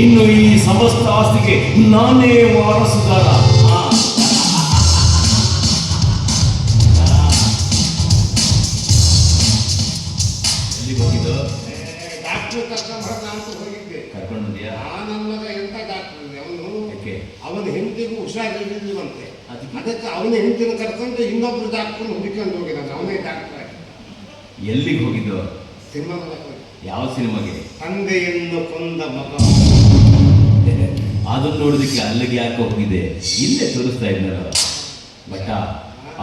ಇನ್ನು ಈ ಸಮಸ್ತ ಆಸ್ತಿಗೆ ನಾನೇ ವಾರಸುದಾರ. ಅವನು ಹೆಂಡತಿಗೂ ಹುಷಾರಿರ್ಲಿಲ್ವಂತೆ. ಅದಕ್ಕೆ? ಅದಕ್ಕೆ ಅವನ ಹೆಂಡತಿನ ಕರ್ಕೊಂಡು ಇನ್ನೊಬ್ರು ಡಾಕ್ಟರ್ ಹುಡುಕೊಂಡು ಹೋಗಿದ್ದಾನೆ. ಅವನೇ ಡಾಕ್ಟರ್ ಎಲ್ಲಿಗೆ ಹೋಗಿದ್ದು? ಹೋಗಿ ಯಾವ ಸಿನಿಮಾಗೆ? ತಂದೆಯನ್ನು ಕೊಂದ ಮಗ. ಅದನ್ನ ನೋಡೋದಕ್ಕೆ ಅಲ್ಲಿಗೆ ಯಾಕೆ ಹೋಗಿದೆ? ಇಲ್ಲೇ ತೋರಿಸ್ತಾ ಇದ್ದಾರ ಬಟ್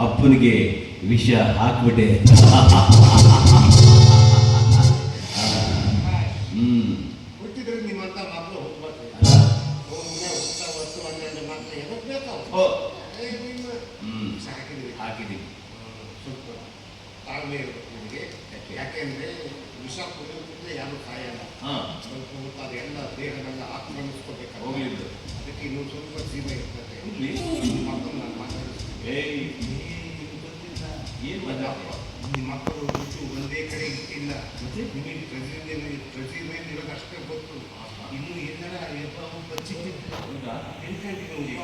ಅಪ್ಪನಿಗೆ ವಿಷ ಹಾಕ್ಬಿಟ್ಟೆ. ಹಾಕಿದ್ದೀವಿ. ಯಾಕೆಂದ್ರೆ ವಿಷ ಕುಡಿದ್ರೆ ಯಾರು ಕಾಯಲ್ಲ ಹಾ ಸ್ವಲ್ಪ ಹೊತ್ತು ಅದೆಲ್ಲ ದೇಹದಲ್ಲ ಆಕ್ರಮಿಸ್ಕೋಬೇಕು ಹೋಗ್ಲಿದ್ದು. ಅದಕ್ಕೆ ಇನ್ನೊಂದು ಸ್ವಲ್ಪ ಜೀವ ಇರ್ತದೆ. ಮಕ್ಕಳು ನಾನು ಮಾತಾಡಿಸ್ತೀನಿ ಏನ್ ಮಾತಾಡ್ತೀಯ? ನಿಮ್ಮ ಮಕ್ಕಳು ಹುಟ್ಟು ಒಂದೇ ಕಡೆ ಇಟ್ಟಿಲ್ಲ. ಮತ್ತೆ? ನಿಮಗೆ ಪ್ರತಿದಿನ ಪ್ರತಿದಿನ ಇವಾಗ ಅಷ್ಟೇ ಗೊತ್ತು. ಇನ್ನು ಏನಾರ ಎಬ್ಬ ಬಚ್ಚಿಟ್ಟಿದ್ರೆ ಹೌದಾ? ತಿಳ್ಕೊಂಡಿದ್ದೀನಿ ಈಗ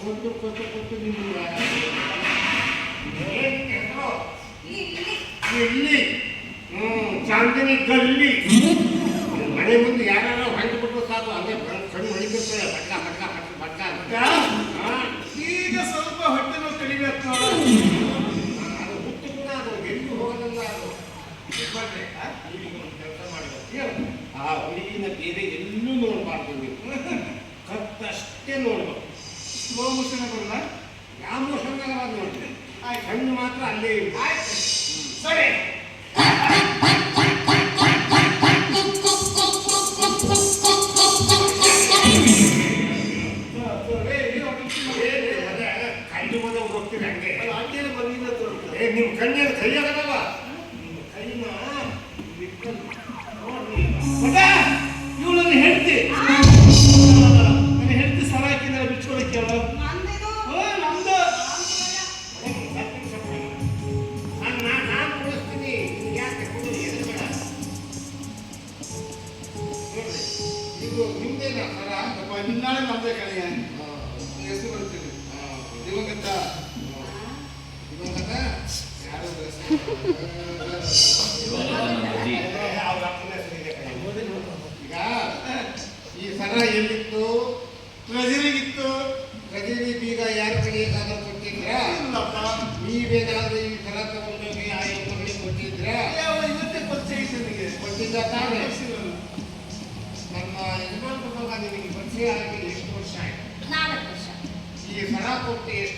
ಕೊಟ್ಟು ಕೊಟ್ಟು ಕೊಟ್ಟು ನಿಮ್ಗೆ ಏನ್ ಹೆಸ್ರು? ಇಲ್ಲಿ. ಹ್ಞೂ ಚಾಂದಿನಿ ಗಲ್ಲಿ. ಮನೆ ಮುಂದೆ ಯಾರು ಹೊಂಟು ಈಗ ಸ್ವಲ್ಪ ಹೊಟ್ಟೆ ನೋವು ಕಡಿಮೆ ಆಗ್ತಾ ಅದು ಹುಟ್ಟು ಕೂಡ ಅದು ಎಲ್ಲಿ ಹೋಗೋದಲ್ಲ ಅದು ಹೆಬ್ಬಾಟ್ರೆ, ಆ? ಈಗ ಒಂದು ಕೆಲಸ ಮಾಡಬೇಕು ಆ ಹುಡುಗಿನ ಬೇರೆ ಎಲ್ಲೂ ನೋಡಬಾರ್ದು ಕತ್ತಷ್ಟೇ ನೋಡ್ಬೇಕು ಸ್ಲೋ ಮೋಷನ್ ಬರಲ್ಲ ಯಾವ ನೋಡ್ತೀನಿ ಆ ಕಣ್ಣು ಮಾತ್ರ ಅಲ್ಲೇ. ಸರಿ ಈ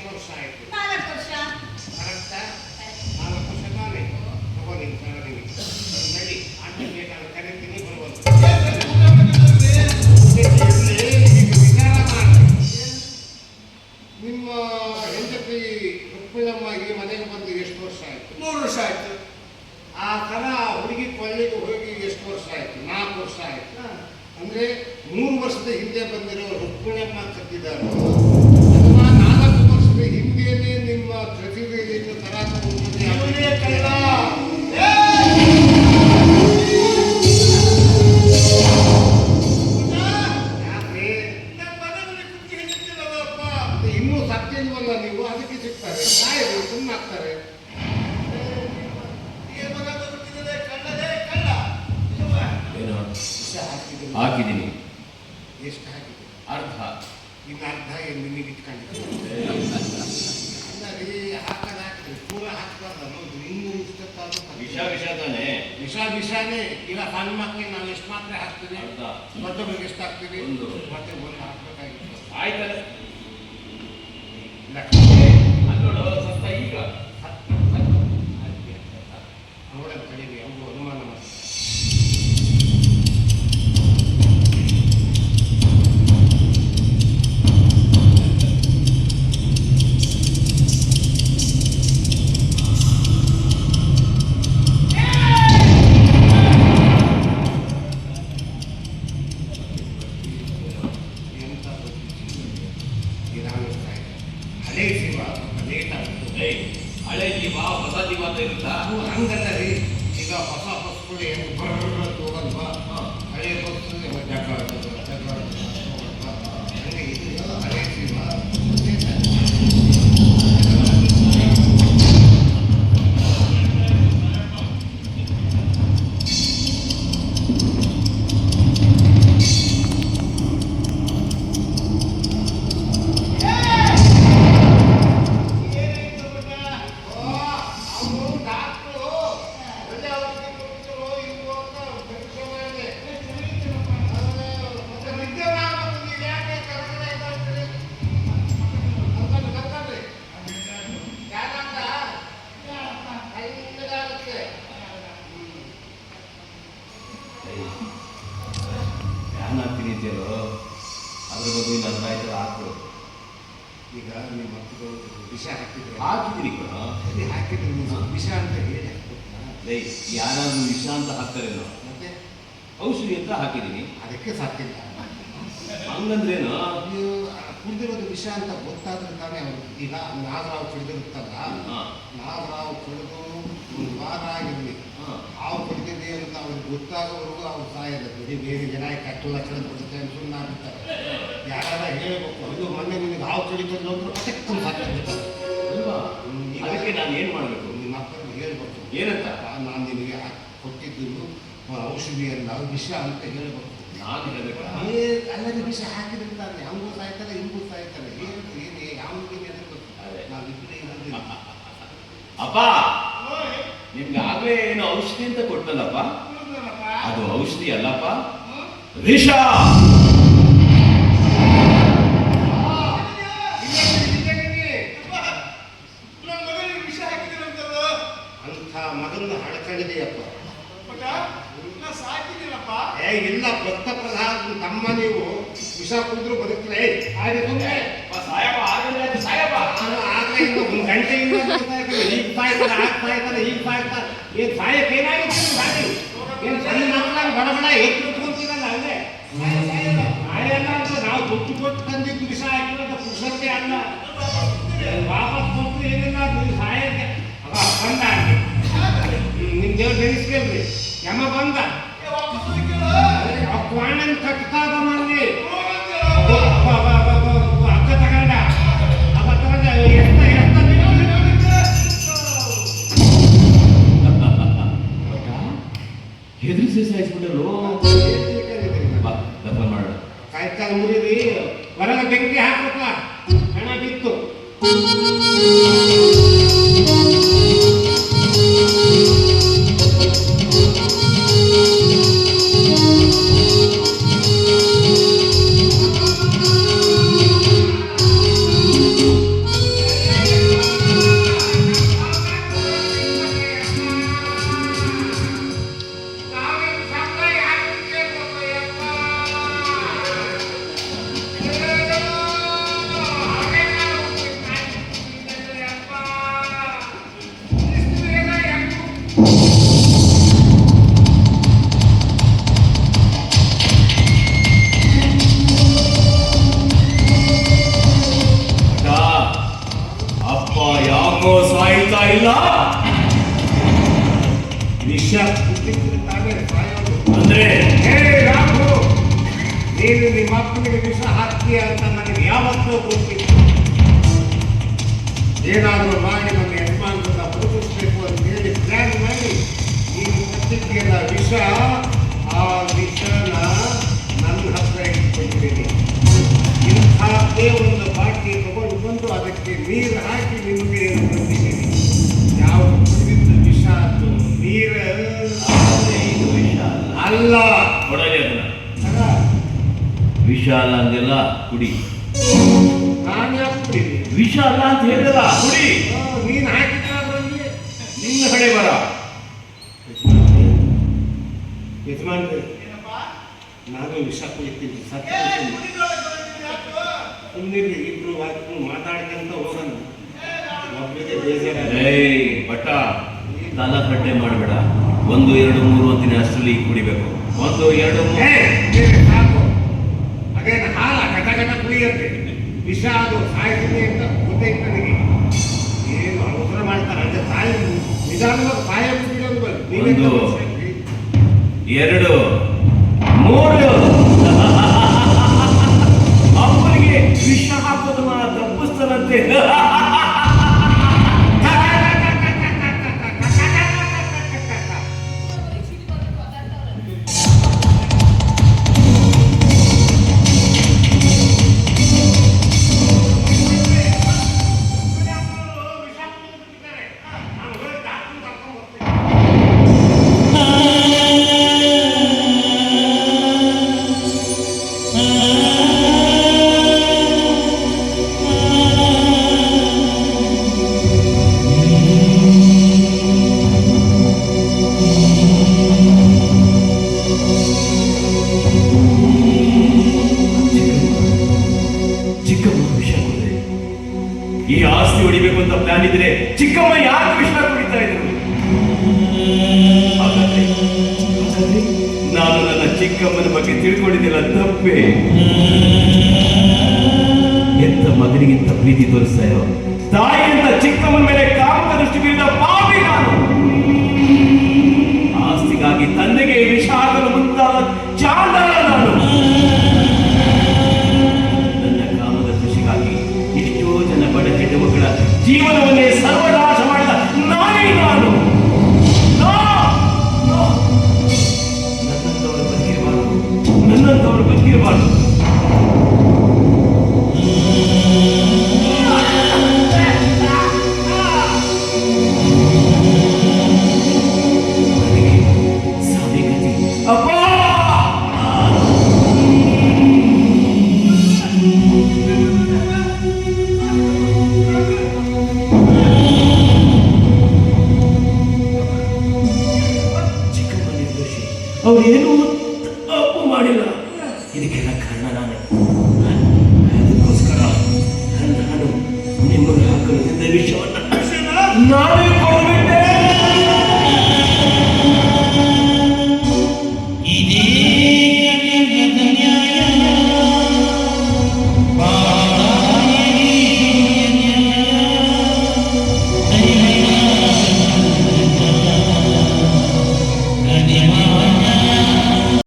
ವಿಷ ಇಲ್ಲ ಈಗ ಸಣ್ಣ ಮಕ್ಕಳಿಗೆ ನಾವು ಎಷ್ಟು ಮಾತ್ರ ಹಾಕ್ತೀವಿ ಮತ್ತೊಬ್ಬರಿಗೆ ದೊಡ್ಡವರಿಗೆ ಎಷ್ಟು ಹಾಕ್ತೀವಿ. ಮತ್ತೆ ಒಂದು ಹಾಕ್ಬೇಕಾಗಿತ್ತು. ಆಯ್ತಲ್ಲ. ಈಗ. ನೋಡೋಣ. ನೀವು ಕುಡಿದಿರೋದು ವಿಷ ಅಂತ ಗೊತ್ತಾದ್ರೆ ತಾನೇ ಅವ್ರು ಈಗ ನಾಗರಾವ್ ಕುಡಿದಿರುತ್ತಲ್ಲ ನಾಗರಾವ್ ಕುಡಿದು ಒಂದು ವಾರ ಆಗಿರ್ಲಿ. ಹಾವು ಕುಡಿದಿದೆ ಅಂತ ಅವ್ರಿಗೆ ಗೊತ್ತಾಗೋವರೆಗೂ ಅವ್ರು ಸಾಯಲ್ಲ. ಬಿಡಿ ಬೇರೆ ಜನ ಕಟ್ಟು ಲಕ್ಷಣ ಕೊಡುತ್ತೆ ಅಂತ ಸುಮ್ಮನೆ ಆಗ್ಬಿಡ್ತಾರೆ. ಯಾರಾರ ಹೇಳ್ಬೇಕು ಅದು ಮೊನ್ನೆ ನಿಮಗೆ ಹಾವು ಕಡಿತಲ್ಲ ಅಂದ್ರೆ ಅಲ್ವಾ? ಈಗ ಅದಕ್ಕೆ ನಾನು ಏನು ಮಾಡಬೇಕು? ನಿಮ್ಮ ಮಕ್ಕಳಿಗೆ ಹೇಳ್ಬೇಕು. ಏನಂತ? ನಾನು ನಿನಗೆ ಹಾಕ್- ಕೊಟ್ಟಿದ್ದು ಔಷಧಿ ಅಲ್ಲ ವಿಷ ಅಂತ ಹೇಳ್ಬೇಕು. ನಾನು ಹೇಳಬೇಕು? ಅಲ್ಲದೆ ವಿಷ ಹಾಕಿದಿರ್ತಾರೆ ಹಂಗೂ ಸಾಯ್ತಾರೆ ಹಿಂಗೂ ಸಾಯ್ತಾರೆ ಏನು ಏನು ಯಾವ್ದು ಎದುರು ಅದೇ. ನಾವಿಬ್ಬರೇ ಇರೋದಿಲ್ಲ ಅಪ್ಪ! ನಿಮ್ಗೆ ಆಗ್ಲೇ ಏನು ಔಷಧಿ ಅಂತ ಕೊಟ್ಟನಲ್ಲಪ್ಪ ಅದು ಔಷಧಿ ಅಲ್ಲಪ್ಪ? ವಿಷ ಅಂಥ ಮಗನ ಹಡ್ಕೊಂಡಿದೆಯಪ್ಪ ಏ ಇಲ್ಲ ಭಕ್ತ ಪ್ರಧಾನ ತಮ್ಮ ನೀವು. ವಿಷ ಕುಡಿದ್ರು ಬದುಕಲೇ ಸುಮ್ಮನೆ ಸಾಯಪ್ಪ ಆಗಲ್ಲ ಸಾಯಪ್ಪ. ಇನ್ನು ಒಂದು ಗಂಟೆಯಿಂದ ನೋಡ್ತಾ ಇದ್ದೀನಿ. ಈಗ ಸಾಯ್ತಾರೆ ಆಗ ಸಾಯ್ತಾರೆ ಈಗ ಸಾಯ್ತಾರೆ ಏನ್ ಸಾಯ ನಿಮ್ ಗಾಡಿ ಏನ್ ಸಣ್ಣ ಮಕ್ಕಳಾಗಿ ಬಡ ಬಡ ಎತ್ತು ಅಲ್ಲೇ ಸಾಯಲ್ಲ ಅಂತ ನಾವು ದುಡ್ಡು ಕೊಟ್ಟು ತಂದಿದ್ದು ವಿಷ ಹಾಕಿರೋದು ಪುರುಷಕ್ಕೆ ಅಲ್ಲ ವಾಪಸ್ ಕೊಟ್ಟು ಏನಿಲ್ಲ ನೀವು ಸಾಯಕ್ಕೆ ಅವ ಬಂದ ನಿಮ್ ದೇವ್ರ ನೆನೆಸ್ಕೇಳ್ರಿ ಯಮ ಬಂದ ಕ್ವಾಣನ್ ಕಟ್ತಾದ ಮಂದಿ difícil responder o louco. ಏನಾದರೂ ಮಾಡಿ ನಮ್ಮ ಯಜಮಾನರನ್ನ ಬದುಕಿಸ್ಬೇಕು ಅಂತ ಹೇಳಿ ಮಾಡಿ ವಿಷ, ಆ ನನ್ನ ಬಂದು ಅದಕ್ಕೆ ನೀರು ಹಾಕಿ ನಿಮಗೆ ವಿಷ ನೀರು? ಅಲ್ಲ. ಕೊಡಲಿ ಅದನ್ನ ವಿಷ ಅಲ್ಲ ಕುಡಿ. ನಾನು ಯಾಕೆ? ವಿಷ ಅಲ್ಲ ಅಂತ ಹೇಳಿದಲ್ಲ ಕುಡಿ ಆ, ನೀನು ಹಾಕಿದ ಅದರಲ್ಲಿ ನಿನ್ನ ಹಣೆ ಬರ. ಯಜಮಾನ್ರೆ ನಾನು ವಿಷ ಕುಡಿತೀನಿ ಸತ್ಯ ಸುಮ್ಮನಿರ್ಲಿ ಇಬ್ರು ವಾಕ್ಯ ಮಾತಾಡ್ಕೊಂತ ಹೋಗೋಣ. ಒಬ್ಬರಿಗೆ ಬೇಜಾರಾಗ ಏಯ್ ಬಟ್ಟ ತಲ ಕಟ್ಟೆ ಮಾಡಬೇಡ. ಒಂದು ಎರಡು ಮೂರು ಅಂತಿನ ಅಷ್ಟರಲ್ಲಿ ಕುಡಿಬೇಕು. ಒಂದು ಎರಡು ಮೂರು ಅದೇನು ಹಾಲ ಕಟ ಕಟ ವಿಷ ಅದು ಸಾಯ್ತೀನಿ ಅಂತ ಗೊತ್ತೈತೆ ನನಗೆ. ಏನು ಅವಸರ ಮಾಡ್ತಾರೆ? ಅದೇ ಸಾಯಿ ನಿಧಾನವಾಗಿ ಸಾಯ ಬಿಡೋದು ನೀವೇ ಒಂದು. ತಪ್ಪಿಸ್ಬೇಕ್ರಿ. ಎರಡು ಮೂರು. ಅವರಿಗೆ ವಿಷ ಹಾಕೋದನ್ನ ತಪ್ಪಿಸ್ತಾನಂತೆ ತಪ್ಪೆ ಎಂತ ಮಗನಿಗಿಂತ ಪ್ರೀತಿ ತೋರಿಸ್ತಾ ಇರೋ? ನಾನೇ. ಅದಕ್ಕೋಸ್ಕರ ನಾನು ನಿಮಗೆ ಹಾಕಲು ವಿಷಯವನ್ನು ನಾನೇ